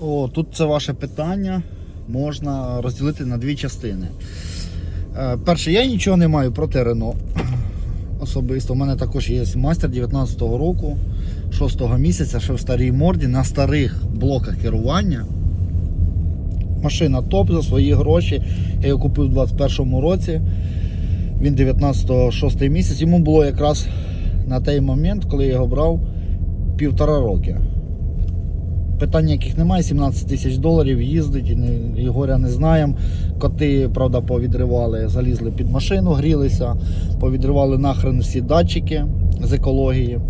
О, тут це ваше питання можна розділити на дві частини. Е, Перше, я нічого не маю проти Рено. Особисто. У мене також є мастер 19-го року, 6-го місяця, ще в старій морді, на старих блоках керування. Машина топ за свої гроші. Я його купив у 21-му році. Він 19-го 6 місяць. Йому було якраз на той момент, коли я його брав, півтора роки. Питань яких немає, 17 тисяч доларів їздить, і, не, і не знаємо. Коти, правда, повідривали, залізли під машину, грілися, повідривали нахрен всі датчики з екології.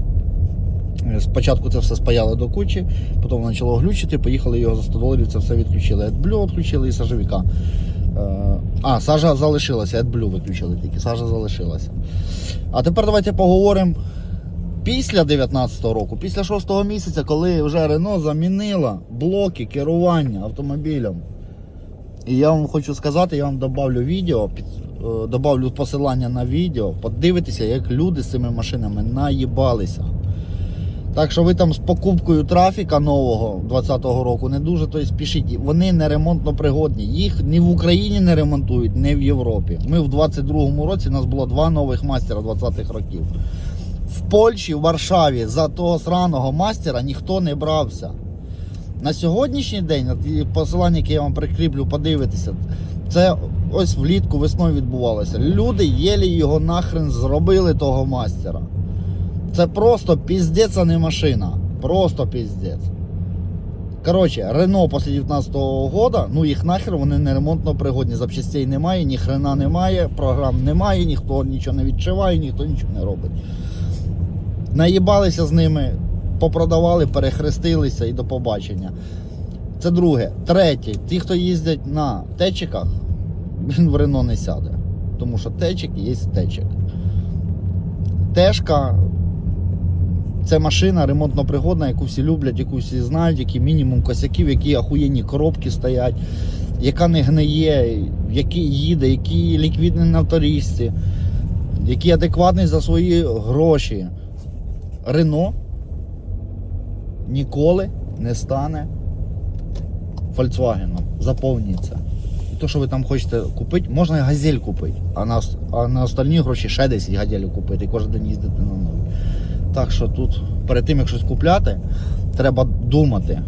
Е, Спочатку це все спаяли до кучі, потім почало глючити, поїхали його за 100 доларів, це все відключили. AdBlue відключили і сажовика. Е, А, сажа залишилася, AdBlue виключили тільки, сажа залишилася. А тепер давайте поговоримо після 19-го року, після 6-го місяця, коли вже Рено замінила блоки керування автомобілем. І я вам хочу сказати, я вам добавлю відео, під, е, посилання на відео, подивитися, як люди з цими машинами наїбалися. Так що ви там з покупкою трафіка нового 20-го року не дуже то спішіть. Вони не ремонтно пригодні. Їх ні в Україні не ремонтують, ні в Європі. Ми в 22-му році у нас було два нових мастера 20-х років. В Польщі, в Варшаві за того сраного мастера ніхто не брався. На сьогоднішній день, посилання, яке я вам прикріплю, подивитися, це ось влітку весною відбувалося. Люди єлі його нахрен зробили того мастера. Це просто піздець, а не машина. Просто піздець. Коротше, Рено після 19-го года, ну їх нахер вони не ремонтно пригодні. Запчастей немає, ні хрена немає, програм немає, ніхто нічого не відчуває, ніхто нічого не робить. Наїбалися з ними, попродавали, перехрестилися і до побачення. Це друге. Третє, ті, хто їздять на течиках, він в Рено не сяде. Тому що течик є течик. Тешка це машина ремонтно пригодна, яку всі люблять, яку всі знають, які мінімум косяків, які ахуєнні коробки стоять, яка не гниє, який їде, який ліквідний на авторізці, який адекватний за свої гроші. Рено ніколи не стане Volkswagen. Заповнюється. І то, що ви там хочете купити, можна і газель купити, а на, а на остальні гроші ще 10 газелів купити і кожен день їздити на нові. Так що тут перед тим, як щось купляти, треба думати,